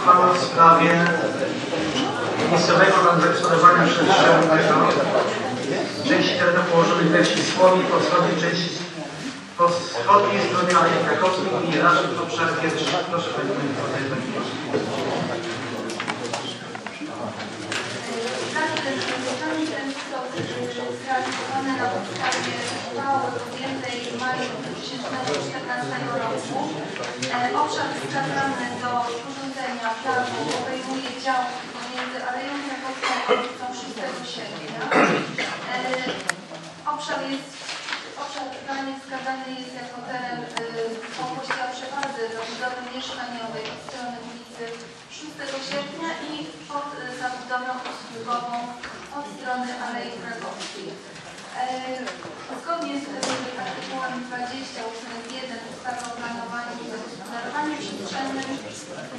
uchwała w sprawie miejscowego zagospodarowania przestrzennego części terenu położonych we wsi Słowi po wschodniej części po wschodniej stronie Alei Krakowskiej i Raszyn w obszarze pierwszy. Proszę Pani Przewodniczącą. Zdanie ten został zrealizowany na podstawie uchwały podjętej w maju 2014 roku. E, Obszar wskazany do sporządzenia planu obejmuje dział pomiędzy Aleją Krakowską a ulicą 6 sierpnia. E, Obszar jest Obszar planie wskazany jest jako teren y, pokłosia przewadzy do budowy mieszkaniowej od strony ulicy 6 sierpnia i pod zabudową usługową od strony Alei Krakowskiej. Zgodnie z artykułem 20 ust. 1 ustawy o planowaniu i zagospodarowaniu przestrzennym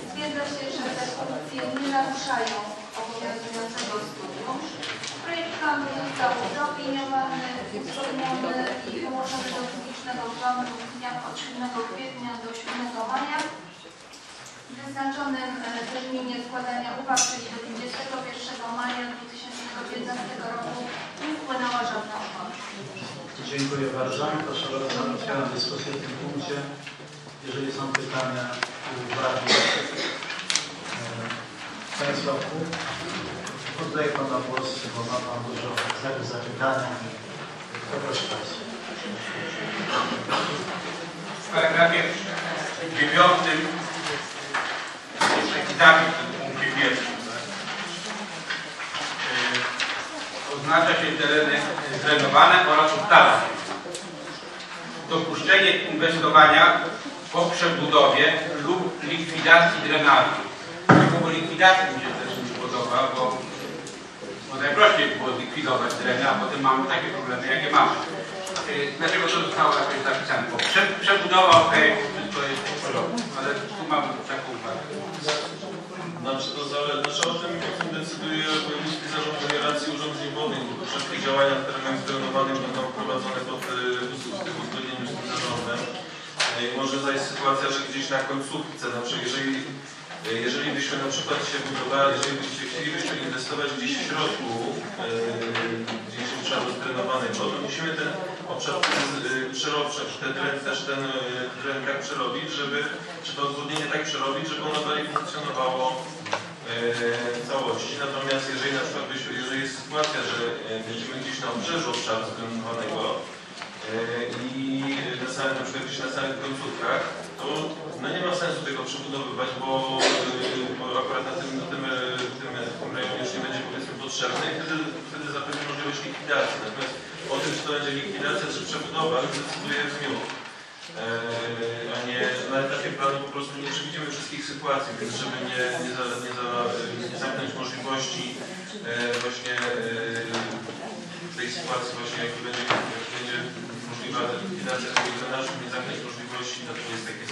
stwierdza się, że te funkcje nie naruszają obowiązującego studium. Projekt planu został zaopiniowany, uzgodniony i wyłożony do publicznego planu z dnia od 7 kwietnia do 7 maja. W wyznaczonym terminie składania uwag, czyli do 21 maja 2015 roku nie wpłynęła żadna uwaga. Dziękuję bardzo. Proszę bardzo, otwieram dyskusję w tym punkcie. Jeżeli są pytania uwagi e, Państwa, oddaję Pana głos, bo ma Pan dużo znaków zapytania. Proszę Państwa. W paragrafie dziewiątym jest taki zapis w punkcie pierwszym. tak? Yy, Oznacza się tereny drenowane oraz ustala się dopuszczenie inwestowania po przebudowie lub likwidacji drenażu. Słowo likwidacji mi się też nie podoba, bo, bo najprościej było zlikwidować dreny, a potem mamy takie problemy, jakie mamy. Yy, Dlaczego to zostało jakoś zapisane? Bo prze, przebudowa, ok, wszystko jest w porządku, ale tu mamy taką uwagę. Znaczy to zależy, znaczy o tym, o tym decyduje Wojewódzki Zarząd Melioracji Urząd bo wszystkie działania w terenach zdelonowanych będą prowadzone pod w uzgodnieniu z tym zarządem. E, Może zajść sytuacja, że gdzieś na końcówce, na przykład jeżeli, e, jeżeli byśmy na przykład się budowali, jeżeli byście chcielibyśmy inwestować gdzieś w środku, e, gdzieś obszaru zdrenowanego, to musimy ten obszar przerobić, ten teren, też ten e, teren tak przerobić, żeby, czy to uzgodnienie tak przerobić, żeby ono dalej funkcjonowało w całości. Natomiast jeżeli na przykład jeżeli jest sytuacja, że e, będziemy gdzieś na obrzeżu obszaru zdrenowanego e, i na samym, na przykład gdzieś na samych końcówkach, to no nie ma sensu tego przebudowywać, bo, e, bo akurat na tym, na tym, e, tym, e, tym rejonie już nie będzie powiedzmy potrzebne i wtedy, wtedy zapewni możliwość likwidacji. Natomiast o tym, czy to będzie likwidacja, czy przebudowa, decyduje zmiot. Eee, a nie na etapie planu po prostu nie przewidzimy wszystkich sytuacji, więc żeby nie, nie, za, nie, za, nie zamknąć możliwości e, właśnie e, tej sytuacji właśnie jak będzie, jak będzie możliwa likwidacja tego drenażu, nie zamknąć możliwości, na to jest taki.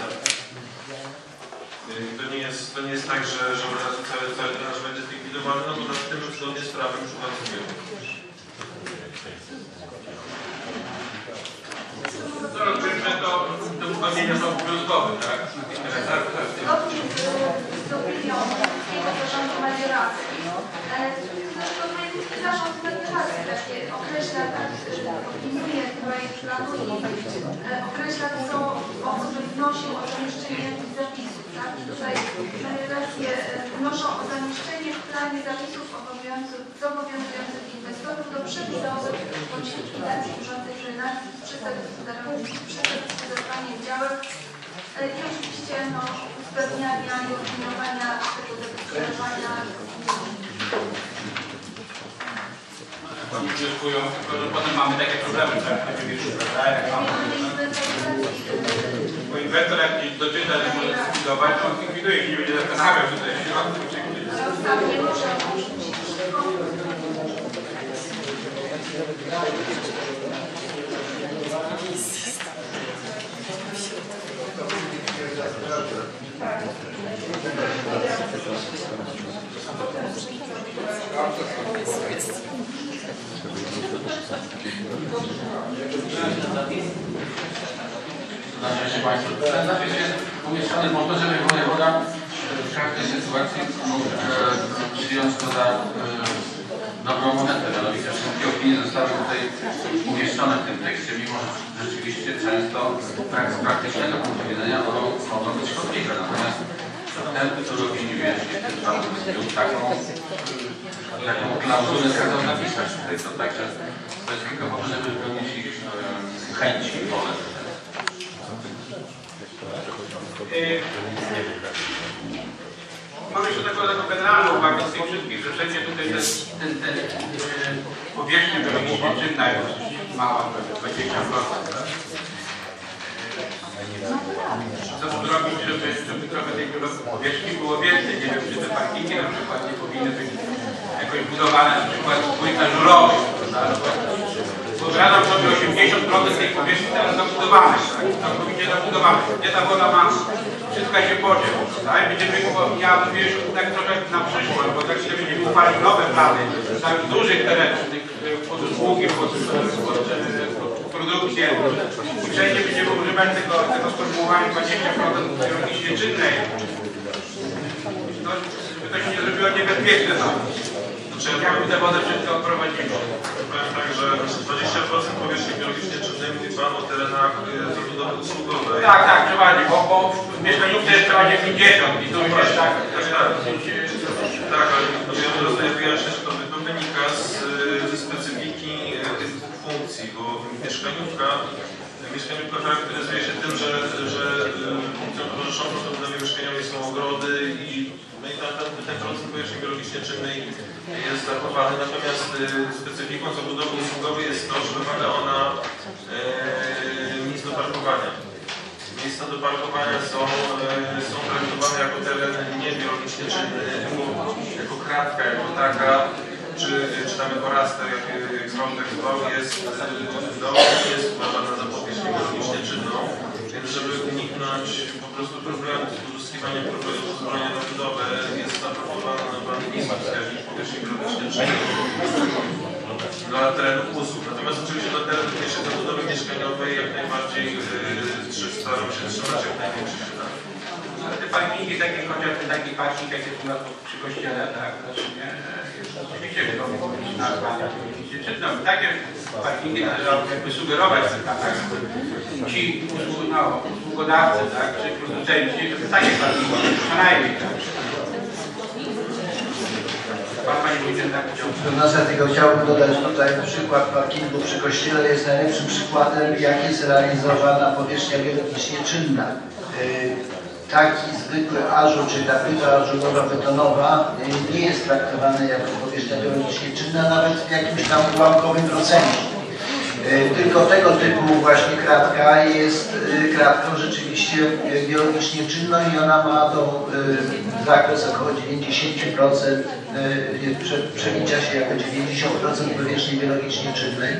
E, To nie jest, to nie jest tak, że, że razu cały, cały drenaż będzie zlikwidowany, no bo nad tym zgodnie z prawem już pracujemy. To rozumiem, że to, to uzgodnienia są obowiązkowe, tak? Tak, tak. Zgodnie z, opinią Polskiego Zarządu Wojewódzki Zarząd Melioracji takie określa, opiniuje planu i e, określa co, o co by wnosił o zamieszczenie zapisów, tak? Tutaj melioracje e, wnoszą o w planie zapisów obowiązujących, zobowiązujących inwestorów do przebudowy bądź likwidacji urządzeń drenażnych przez zagospodarowanie działek I oczywiście no, uzgadniania i opiniowania tego zagospodarowania. Tylko że potem mamy takie problemy, tak? Już, prawda? Jak mamy, bo inwestor jak nie doczyta, że może zlikwidować, to on zlikwiduje i nie będzie zastanawiał się tutaj w środku, czy gdzieś. Rozstaw nie się Państwo, ten zapis jest umieszczony w montorze wojewoda w każdej sytuacji przyjąć to za dobrą monetę, mianowicie wszystkie opinie zostały tutaj umieszczone w tym tekście, mimo że rzeczywiście często z praktycznego punktu widzenia mogą, być szkodliwe. Natomiast ten, który opiniuje tym przypadku taką, taką klauzulę kazał napisać tutaj, to także to jest tylko po to, żeby wypełnić ich e, chęci i wolę. Mam jeszcze taką, taką generalną uwagę z tych wszystkich, że wszędzie tutaj ten, ten, ten yy, powierzchnia biologicznie czynna jest mała, prawie 20%. tak? Co zrobić, żeby, żeby trochę tej powierzchni było więcej? Nie wiem, czy te parkingi na przykład nie powinny być jakoś budowane, na przykład płyta żurowych? Wyobrażam sobie 80% tej powierzchni teraz zabudowanej, tak? całkowicie zabudowanej. Gdzie ta woda ma wszystko się podzie, tak? Będziemy, ja mówię już tak trochę na przyszłość, bo tak się będziemy uchwalić nowe plany, tak dużych terenów, pod usługi, pod, pod, produkcję i wszędzie będziemy używać tego, tego sformułowania 20% biologicznie czynnej. No, żeby to się nie zrobiło niebezpieczne tę wodę wszystko odprowadzimy? powiem tak, że 20% powierzchni biologicznie czynnej mówi Pan o terenach y, zabudowy usługowej. Tak, tak, przeważnie, bo, bo w mieszkaniówce jeszcze będzie 50 i to już jest tak, tak, tak, e, Tak, ale ja rozdaję wyjaśniać, że to wynika z, y, ze specyfiki y, tych dwóch funkcji, bo mieszkaniówka, mieszkaniówka charakteryzuje się tym, że, że funkcją towarzyszącą do budowie mieszkaniowej są ogrody i, no i tam, ten, ten procent powierzchni biologicznie czynnej jest zachowany, natomiast y, specyfiką zabudowy usługowej jest to, że wymaga ona y, miejsc do parkowania. Miejsca do parkowania są, e, są traktowane jako teren niebiologicznie czynny, jako, jako kratka, jako taka, czy, czy tam jako raster, jak, jak zwał zwał, jest, e, no, jest uważana za powierzchnię biologicznie czynną. Więc żeby uniknąć po prostu problemu z uzyskiwaniem pozwolenia na budowę, jest zaproponowana na plan niski wskaźnik powierzchni biologicznie czynnej dla terenów usług. Natomiast oczywiście dla terenów mniejszej zabudowy mieszkaniowej jak najbardziej yy, staram się trzymać jak największy ślad. Ale te parkingi takie, chociażby taki parking, jak jest u nas przy kościele, tak, znaczy nie, oczywiście wiadomo, powinien nazwany, oczywiście czytną. Takie parkingi należało jakby sugerować tak, ci usług, no, usługodawcy, tak, czy producenci, żeby takie parkingi, co najmniej, tak. Wójcie, tak tylko chciałbym dodać tutaj przykład parkingu przy kościele jest najlepszym przykładem, jak jest realizowana powierzchnia biologicznie czynna. Yy, Taki zwykły ażur, czy ta płyta ażurowa betonowa yy, nie jest traktowany jako powierzchnia biologicznie czynna, nawet w jakimś tam ułamkowym procencie. Yy, Tylko tego typu właśnie kratka jest kratką rzeczywiście yy, biologicznie czynną i ona ma tą yy, zakres około 90%, yy, prze- przelicza się jako 90% powierzchni biologicznie czynnej.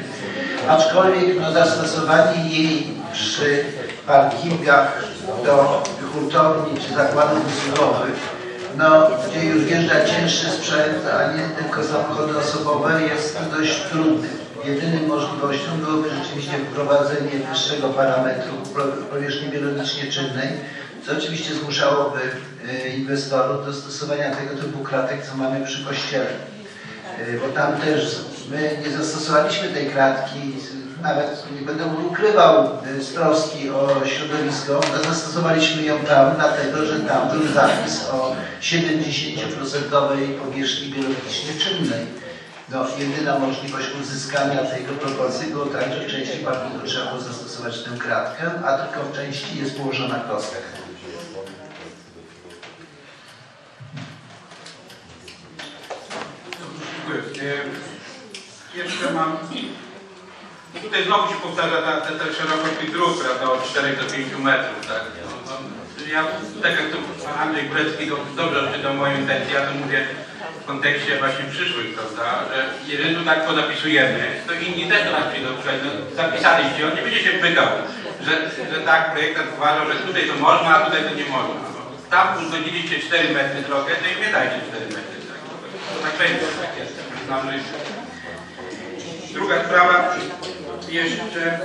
Aczkolwiek no, zastosowanie jej przy parkingach do hurtowni czy zakładów usługowych no, gdzie już wjeżdża cięższy sprzęt, a nie tylko samochody osobowe, jest dość trudny. Jedyną możliwością byłoby rzeczywiście wprowadzenie wyższego parametru powierzchni biologicznie czynnej, co oczywiście zmuszałoby e, inwestorów do stosowania tego typu kratek, co mamy przy kościele. E, Bo tam też my nie zastosowaliśmy tej kratki, nawet nie będę ukrywał e, z troski o środowisko, ale zastosowaliśmy ją tam, dlatego że tam był zapis o 70% powierzchni biologicznie czynnej. No, jedyna możliwość uzyskania tego proporcji było tak, że w części parkingu trzeba było zastosować tę kratkę, a tylko w części jest położona kostka. Dziękuję. E, Jeszcze mam... no Tutaj znowu się powtarza ta, ta, ta szerokość tych dróg, prawda, od 4 do 5 metrów, tak? No, no, ja, tak jak pan Andrzej Górecki do- dobrze odczytał moją intencję, ja to mówię kontekście właśnie przyszłych, prawda, że jeżeli tu tak pozapisujemy, to inni też do nas przyjdą, no, zapisaliście, on nie będzie się pytał, że, że tak projektant uważał, że tutaj to można, a tutaj to nie można. No, tam uzgodziliście 4 metry drogę, to im nie dajcie 4 metry, tak? To tak będzie, tak jest. Druga sprawa, jeszcze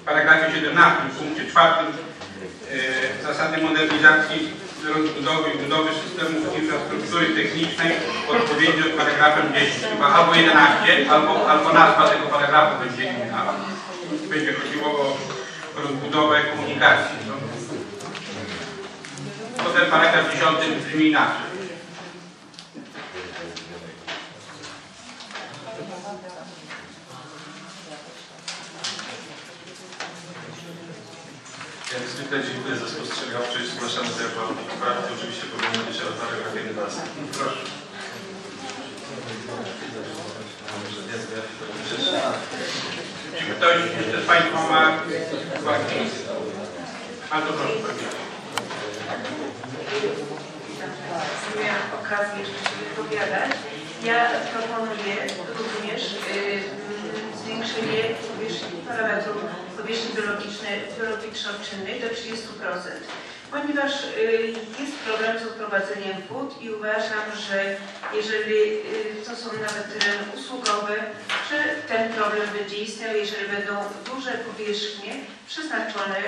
w paragrafie 17, w punkcie czwartym e, zasady modernizacji rozbudowy i budowy systemów infrastruktury technicznej w odpowiedzi od paragrafem 10, chyba albo 11, albo, albo nazwa tego paragrafu będzie inna. Będzie chodziło o rozbudowę komunikacji. No. To ten paragraf 10 brzmi inaczej. Jak zwykle dziękuję za spostrzegawczość. Zgłaszamy te poprawki. Oczywiście powinny być ale paragraf 11. Proszę. Nie to Czy ktoś z Państwa ma uwagi? Bardzo proszę Pani. miałam okazję jeszcze się wypowiadać. Ja proponuję również y, mm, powierzchni biologicznej, biologiczno-czynnej do 30%, ponieważ y, jest problem z odprowadzeniem wód i uważam, że jeżeli y, to są nawet tereny usługowe, że ten problem będzie istniał, jeżeli będą duże powierzchnie przeznaczone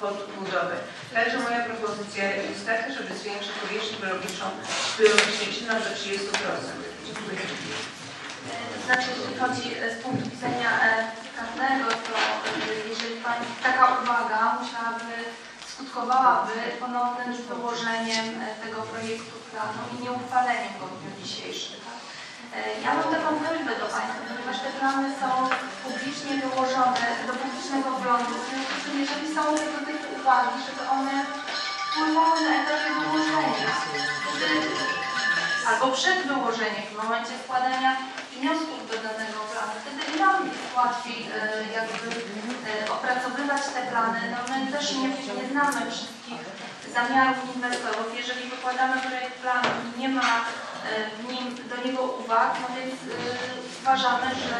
pod budowę. Także moja propozycja jest taka, żeby zwiększyć powierzchnię biologiczną, biologicznie czynną do 30%. Dziękuję. Znaczy, jeśli chodzi z punktu widzenia e, prawnego, to Pani taka uwaga musiałaby, skutkowałaby ponownym wyłożeniem e, tego projektu planu i nieuchwaleniem go w dniu dzisiejszym. tak? E, Ja mam taką prośbę do Państwa, ponieważ te plany są publicznie wyłożone do publicznego wglądu, w związku z tym, jeżeli są tego typu uwagi, żeby one wpływały na etapie wyłożenia. Albo przed wyłożeniem, w momencie składania wniosków do danego nam łatwiej e, jakby e, opracowywać te plany. No my też nie, nie znamy wszystkich zamiarów inwestorów. Jeżeli wykładamy projekt planu i nie ma e, w nim do niego uwag, no więc uważamy, że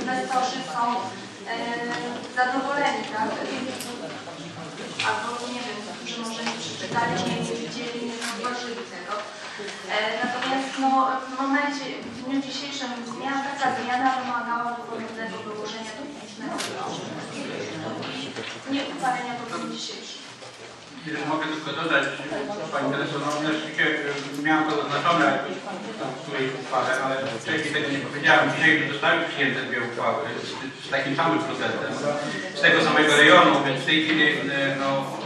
inwestorzy są zadowoleni, tak? Albo nie wiem, którzy może nie przeczytali, nie widzieli, nie zauważyli tego. E, no, w momencie, w dniu dzisiejszym zmiana, taka zmiana wymagała ponownego wyłożenia publicznego nie uchwalenia do dniu dzisiejszym. Jeżeli mogę tylko dodać, Pani Tereso, no oczywiście miałem to zaznaczone tam w której uchwale, ale wcześniej tego nie powiedziałem. Dzisiaj zostały przyjęte dwie uchwały z, z takim samym procentem, z tego samego rejonu, więc w tej chwili y, no,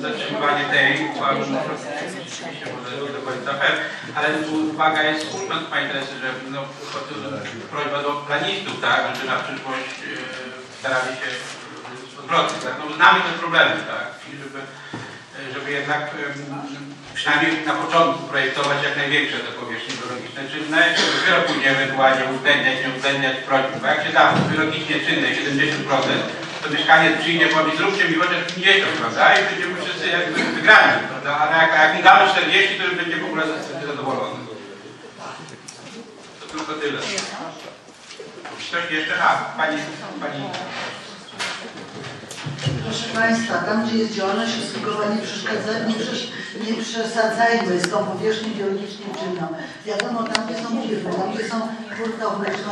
zatrzymywanie tej uchwały oczywiście może do końca fair, ale uwaga jest słuszna z Teresy, że no, prośba do planistów, tak, żeby na przyszłość y, starali się odwrotnie, tak, no znamy te problemy, tak, i żeby żeby jednak przynajmniej na początku projektować jak największe te powierzchnie biologiczne czynne, dopiero później ewentualnie uwzględniać, nie uwzględniać prośby. Bo jak się da biologicznie czynne 70%, mieszkaniec przyjdzie, powie zróbcie mi chociaż 50, prawda? I będziemy wszyscy jakby wygrani, prawda? Ale jak, jak mi damy 40, to już będzie w ogóle zadowolony. To tylko tyle. Ktoś jeszcze? A, pani, pani Proszę Państwa, tam gdzie jest działalność usługowa, nie, nie, nie przesadzajmy z tą powierzchnią biologicznie czynną. Wiadomo, tam gdzie są firmy, tam gdzie są hurtownie, czy są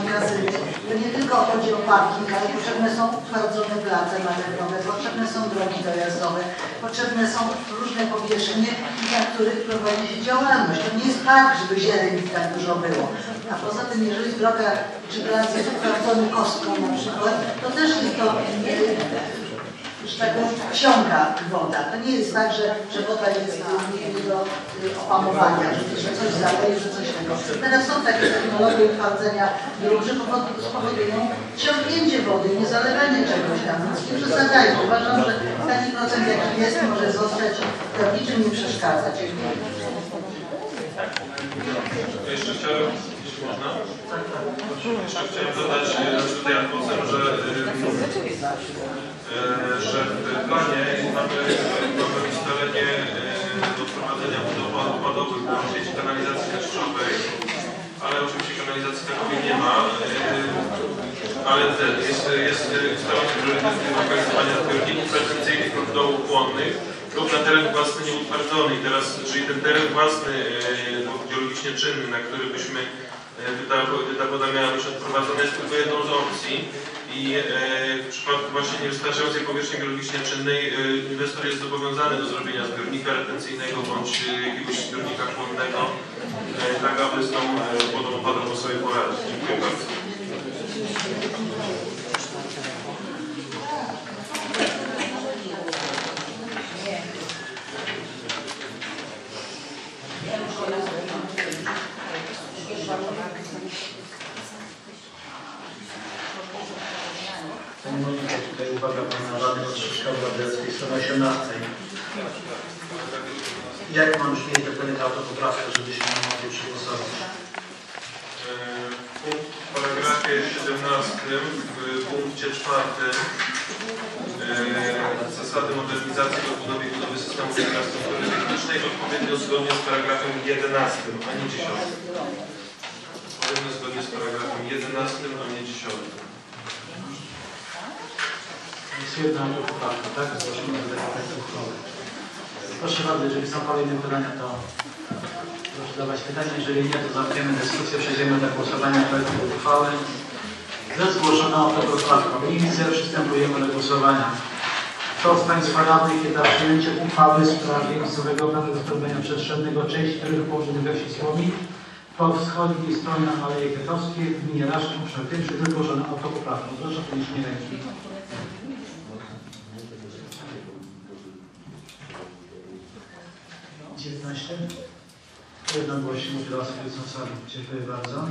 to nie tylko chodzi o parking, ale potrzebne są utwardzone place manewrowe, potrzebne są drogi dojazdowe, potrzebne są różne powierzchnie, na których prowadzi się działalność. To nie jest tak, żeby zieleni tak dużo było. A poza tym, jeżeli droga czy plac jest utwardzony kostką na przykład, to też jest to powiem, wsiąka woda. To nie jest tak, że, że woda jest nie, do y, opamowania, że, że coś zaleje, że coś tego. Teraz są takie technologie utwardzenia dróg, że powodu- spowodują ciągnięcie wody, nie zalewanie czegoś tam. Więc nie przesadzajmy. Uważam, że taki procent jaki jest może zostać, to niczym nie przeszkadza. Dziękuję. To jeszcze chciałem, jeśli można, jeszcze chciałem dodać e, tutaj adwocem, że, e, że w planie mamy, mamy ustalenie e, do prowadzenia budowy odpadowych do sieci kanalizacji deszczowej, ale oczywiście kanalizacji takowej nie ma. e, Ale jest, jest ustalenie priorytetu lokalizowania zbiorników retencyjnych lub dołów płonnych lub na teren własny nieutwardzony. I teraz, czyli ten teren własny e, geologicznie czynny, na który byśmy e, ta, ta woda miała być odprowadzona, jest tylko jedną z opcji. I e, w przypadku właśnie niewystarczającej powierzchni biologicznie czynnej e, inwestor jest zobowiązany do zrobienia zbiornika retencyjnego bądź e, jakiegoś zbiornika chłonnego, e, tak aby z tą wodą opadową sobie poradzić. Dziękuję bardzo. Pani Monika, tutaj uwaga Pana Rady od Szkoły Łabiackiej, strona 18. Jak mam brzmieć dokument autopoprawka, żebyśmy mogli przegłosować? E, Punkt w paragrafie 17 w punkcie 4 zasady modernizacji i odbudowy i budowy systemu infrastruktury technicznej odpowiednio zgodnie z paragrafem 11, a nie 10. Odpowiednio zgodnie z paragrafem 11, a nie 10. Jest jedna autopoprawka, tak? Zgłoszona do uchwały. Proszę bardzo, jeżeli są kolejne pytania, to proszę dawać pytania. Jeżeli nie, to zamkniemy dyskusję, przejdziemy do głosowania projektu uchwały. Ze zgłoszoną autopoprawką. Nie widzę, przystępujemy do głosowania. Kto z Państwa radnych jest za przyjęciem uchwały w sprawie miejscowego planu gospodarowania przestrzennego części terenów położonych we wsi Słomik po wschodniej stronie Aleje Kwiatowskiej w gminie Raszczyn, obszar pierwszy, ze zgłoszoną autopoprawką. Proszę o podniesienie ręki. 19. Jednogłośnie w sali. Dziękuję bardzo.